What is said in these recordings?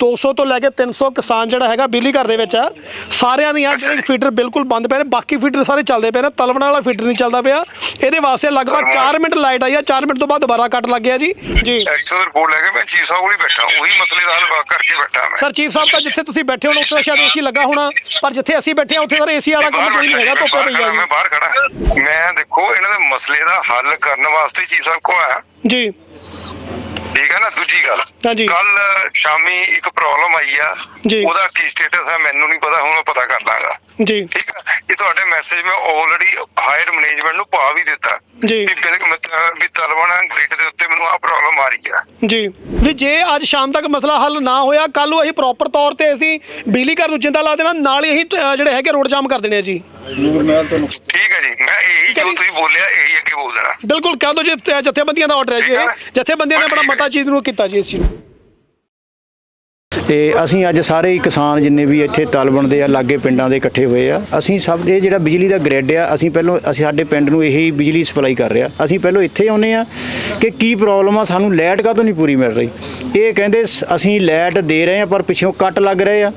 200 ਤੋਂ ਲੈ ਕੇ 300 ਕਿਸਾਨ ਜਿਹੜਾ ਹੈਗਾ ਬਿਜਲੀ ਘਰ ਦੇ ਵਿੱਚ ਆ। ਸਾਰਿਆਂ ਦੀਆਂ ਜਿਹੜੇ ਫੀਡਰ ਬਿਲਕੁਲ ਬੰਦ ਪਏ ਨੇ ਬਾਕੀ ਫੀਡਰ ਸਾਰੇ ਚੱਲਦੇ ਪਏ ਨੇ ਤਲਵਣ ਵਾਲਾ ਫੀਡਰ ਨਹੀਂ ਚੱਲਦਾ ਪਿਆ। ਇਹਦੇ ਵਾਸਤੇ ਲਗਭਗ 4 ਮਿੰਟ ਲਾਈਟ ਆਈ ਆ 4 ਮਿੰਟ ਤੋਂ ਬਾਅਦ ਦੁਬਾਰਾ ਕੱਟ ਲੱਗ ਗਿਆ ਜੀ। ਜੀ। ਐਕਸ਼ਨ ਰਿਪੋਰਟ ਲੈ ਕੇ ਮੈਂ ਚੀਫ ਸਾਹਿਬ ਕੋਲ ਹੀ ਬੈਠਾ ਉਹੀ ਮਸਲੇ ਦਾ ਹੱਲ ਕਰਕੇ ਬੈਠਾ ਮੈਂ। ਸਰ ਚੀਫ ਸਾਹਿਬ ਤਾਂ ਜਿੱਥੇ ਤੁਸੀਂ ਬੈਠੇ ਹੋ ਉੱਥੇ ਸ਼ਾਇਦ ਏਸੀ ਲੱਗਾ ਹੋਣਾ ਪਰ ਜਿੱਥੇ ਅਸੀਂ ਬੈਠੇ ਹਾਂ ਉੱਥੇ ਸਰ ਏਸੀ ਵਾਲਾ ਕੰਮ ਕੋਈ ਨਹੀਂ ਹੈਗਾ ਧੁੱਪੇ ਪਈ ਆ ਮੈਂ ਬਾਹਰ ਖੜਾ। ਮੈਂ ਦੇਖੋ ਇਹਨਾਂ ਦੇ ਮਸਲੇ ਦਾ ਹੱਲ ਕਰਨ ਵਾਸਤੇ ਚੀਫ ਸਾਹਿਬ ਕੋ ਆਇਆ। ਜੀ ਠੀਕ ਹੈ ਨਾ ਦੂਜੀ ਗੱਲ ਹਾਂਜੀ। ਕੱਲ ਸ਼ਾਮੀ ਇੱਕ ਪ੍ਰੋਬਲਮ ਆਈ ਆ ਜੀ। ਉਹਦਾ ਕੀ ਸਟੇਟਸ ਹੈ ਮੈਨੂੰ ਨਹੀਂ ਪਤਾ ਹੁਣ ਮੈਂ ਪਤਾ ਕਰ ਲਾਂਗਾ ਜੀ। ਠੀਕ ਹੈ ਇਹ ਤੁਹਾਡੇ ਮੈਸੇਜ ਮੈਂ ਆਲਰੇਡੀ ਹਾਇਰ ਮੈਨੇਜਮੈਂਟ ਨੂੰ ਪਾ ਵੀ ਦਿੱਤਾ। ਜੀ। ਵੀ ਬਿਲ- ਮਤ- ਵੀ ਤਲਵਣਾ ਗ੍ਰਿਡ ਦੇ ਉੱਤੇ ਮੈਨੂੰ ਆ ਪ੍ਰੋਬਲਮ ਆ ਰਹੀ ਆ। ਜੀ। ਵੀ ਜੇ ਅੱਜ ਸ਼ਾਮ ਤੱਕ ਮਸਲਾ ਹੱਲ ਨਾ ਹੋਇਆ ਕੱਲ ਨੂੰ ਅਸੀਂ ਪ੍ਰੋਪਰ ਤੌਰ ਤੇ ਅਸੀਂ ਬਿਜਲੀ ਘਰ ਨੂੰ ਜਿੰਦਾ ਲਾ ਦੇਣਾ ਨਾਲ ਹੀ ਅਸੀਂ ਅ, ਜਿਹੜੇ ਹੈਗੇ ਰੋਡ ਜਾਮ ਕਰ ਦੇਣੇ ਆ ਜੀ। ਠੀਕ ਹੈ ਜੀ। ਮੈਂ ਇਹੀ ਜੋ ਤੁਸੀਂ ਬੋਲਿਆ ਇਹੀ ਅੱਗੇ ਬੋਲ ਦੇਣਾ। ਬਿਲਕੁਲ ਕਹਿ ਦੋ ਜੀ ਅ, ਜਥੇਬੰਦੀਆਂ ਦਾ ਆਰਡਰ ਹੈ ਜੀ ਇਹ। ਜਥੇਬੰਦੀਆਂ ਨੇ ਬੜਾ ਮਤਾ ਚੀਜ਼ ਨੂੰ ਕੀਤਾ ਜੀ ਇਸ ਚੀਜ਼ ਨੂੰ। ਤੇ ਅਸੀਂ ਅੱਜ ਸਾਰੇ ਹੀ ਕਿਸਾਨ ਜਿੰਨੇ ਵੀ ਇੱਥੇ ਤਲਵਣ ਦੇ ਆ, ਲਾਗੇ ਪਿੰਡਾਂ ਦੇ ਇਕੱਠੇ ਹੋਏ ਆ, ਅਸੀਂ ਸਭ ਇਹ ਜਿਹੜਾ ਬਿਜਲੀ ਦਾ ਗ੍ਰਿਡ ਆ, ਅਸੀਂ ਪਹਿਲਾਂ ਅਸੀਂ ਸਾਡੇ ਪਿੰਡ ਨੂੰ ਇਹੀ ਬਿਜਲੀ ਸਪਲਾਈ ਕਰ ਰਿਹਾ ਅਸੀਂ ਪਹਿਲਾਂ ਇੱਥੇ ਆਉਨੇ ਆ ਕਿ ਕੀ ਪ੍ਰੋਬਲਮ ਆ, ਸਾਨੂੰ ਲਾਈਟ ਕਾਹਤੋਂ ਨਹੀਂ ਪੂਰੀ ਮਿਲ ਰਹੀ? ਇਹ ਕਹਿੰਦੇ ਸ- ਅਸੀਂ ਲਾਈਟ ਦੇ ਰਹੇ ਆ, ਪਰ ਪਿੱਛੋਂ ਕੱਟ ਲੱਗ ਰਹੇ ਆ।